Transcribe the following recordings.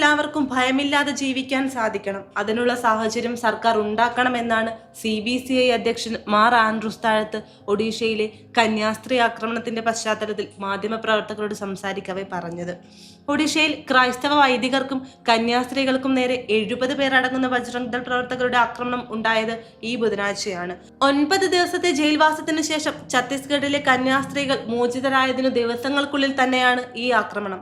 നമുക്കെല്ലാവർക്കും ഭയമില്ലാതെ ജീവിക്കാൻ സാധിക്കണം. അതിനുള്ള സാഹചര്യം സർക്കാർ ഉണ്ടാക്കണമെന്നാണ് സി ബി സി ഐ അധ്യക്ഷൻ മാർ ആൻഡ്രൂസ് താഴത്ത് ഒഡീഷയിലെ കന്യാസ്ത്രീ ആക്രമണത്തിന്റെ പശ്ചാത്തലത്തിൽ മാധ്യമപ്രവർത്തകരോട് സംസാരിക്കവേ പറഞ്ഞത്. ഒഡീഷയിൽ ക്രൈസ്തവ വൈദികർക്കും കന്യാസ്ത്രീകൾക്കും നേരെ എഴുപത് പേരടങ്ങുന്ന ബജ്രംഗ് ദൾ പ്രവർത്തകരുടെ ആക്രമണം ഉണ്ടായത് ഈ ബുധനാഴ്ചയാണ്. ഒൻപത് ദിവസത്തെ ജയിൽവാസത്തിന് ശേഷം ഛത്തീസ്ഗഡിലെ കന്യാസ്ത്രീകൾ മോചിതരായതിനു ദിവസങ്ങൾക്കുള്ളിൽ തന്നെയാണ് ഈ ആക്രമണം.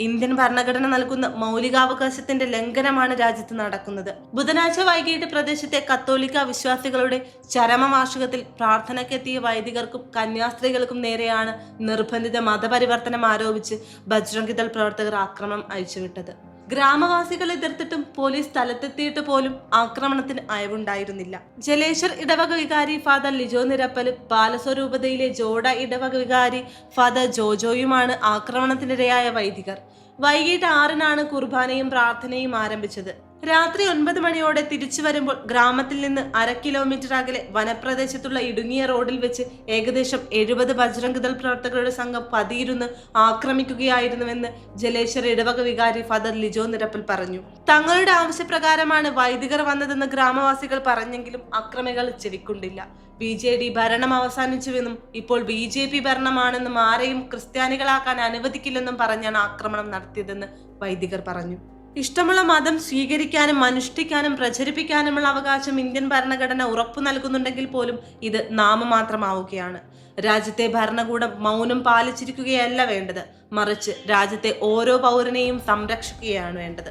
ഇന്ത്യൻ ഭരണഘടന നൽകുന്ന മൗലികാവകാശത്തിന്റെ ലംഘനമാണ് രാജ്യത്ത് നടക്കുന്നത്. ബുധനാഴ്ച വൈകിട്ട് പ്രദേശത്തെ കത്തോലിക്ക വിശ്വാസികളുടെ ചരമവാർഷികത്തിൽ പ്രാർത്ഥനയ്ക്കെത്തിയ വൈദികർക്കും കന്യാസ്ത്രീകൾക്കും നേരെയാണ് നിർബന്ധിത മതപരിവർത്തനം ആരോപിച്ച് ബജ്രംഗിദൾ പ്രവർത്തകർ ആക്രമണം അയച്ചുവിട്ടത് ഗ്രാമവാസികൾ എതിർത്തിട്ടും പോലീസ് സ്ഥലത്തെത്തിയിട്ട് പോലും ആക്രമണത്തിന് അയവുണ്ടായിരുന്നില്ല. ജലേശ്വർ ഇടവക വികാരി ഫാദർ ലിജോ നിരപ്പലും ബാലസ്വരൂപതയിലെ ജോഡ ഇടവക വികാരി ഫാദർ ജോജോയുമാണ് ആക്രമണത്തിനിരയായ വൈദികർ. വൈകിട്ട് ആറിനാണ് കുർബാനയും പ്രാർത്ഥനയും ആരംഭിച്ചത്. രാത്രി ഒൻപത് മണിയോടെ തിരിച്ചു വരുമ്പോൾ ഗ്രാമത്തിൽ നിന്ന് അര കിലോമീറ്റർ അകലെ വനപ്രദേശത്തുള്ള ഇടുങ്ങിയ റോഡിൽ വെച്ച് ഏകദേശം എഴുപത് ബജ്രംഗ് ദൾ പ്രവർത്തകരുടെ സംഘം പതിയിരുന്ന് ആക്രമിക്കുകയായിരുന്നുവെന്ന് ജലേശ്വർ ഇടവക വികാരി ഫാദർ ലിജോ നിരപ്പിൽ പറഞ്ഞു. തങ്ങളുടെ ആവശ്യപ്രകാരമാണ് വൈദികർ വന്നതെന്ന് ഗ്രാമവാസികൾ പറഞ്ഞെങ്കിലും അക്രമികൾ ചെവിക്കൊണ്ടില്ല. ബി ജെ ഡി ഭരണം അവസാനിച്ചുവെന്നും ഇപ്പോൾ ബി ജെ പി ഭരണമാണെന്നും ആരെയും ക്രിസ്ത്യാനികളാക്കാൻ അനുവദിക്കില്ലെന്നും പറഞ്ഞാണ് ആക്രമണം നടത്തിയതെന്ന് വൈദികർ പറഞ്ഞു. ഇഷ്ടമുള്ള മതം സ്വീകരിക്കാനും അനുഷ്ഠിക്കാനും പ്രചരിപ്പിക്കാനുമുള്ള അവകാശം ഇന്ത്യൻ ഭരണഘടന ഉറപ്പു നൽകുന്നുണ്ടെങ്കിൽ പോലും ഇത് നാമമാത്രമാവുകയാണ്. രാജ്യത്തെ ഭരണകൂടം മൗനം പാലിച്ചിരിക്കുകയല്ല വേണ്ടത്. മറിച്ച് രാജ്യത്തെ ഓരോ പൗരനെയും സംരക്ഷിക്കുകയാണ് വേണ്ടത്.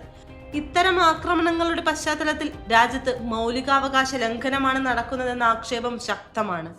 ഇത്തരം ആക്രമണങ്ങളുടെ പശ്ചാത്തലത്തിൽ രാജ്യത്ത് മൗലികാവകാശ ലംഘനമാണ് നടക്കുന്നതെന്ന ആക്ഷേപം ശക്തമാണ്.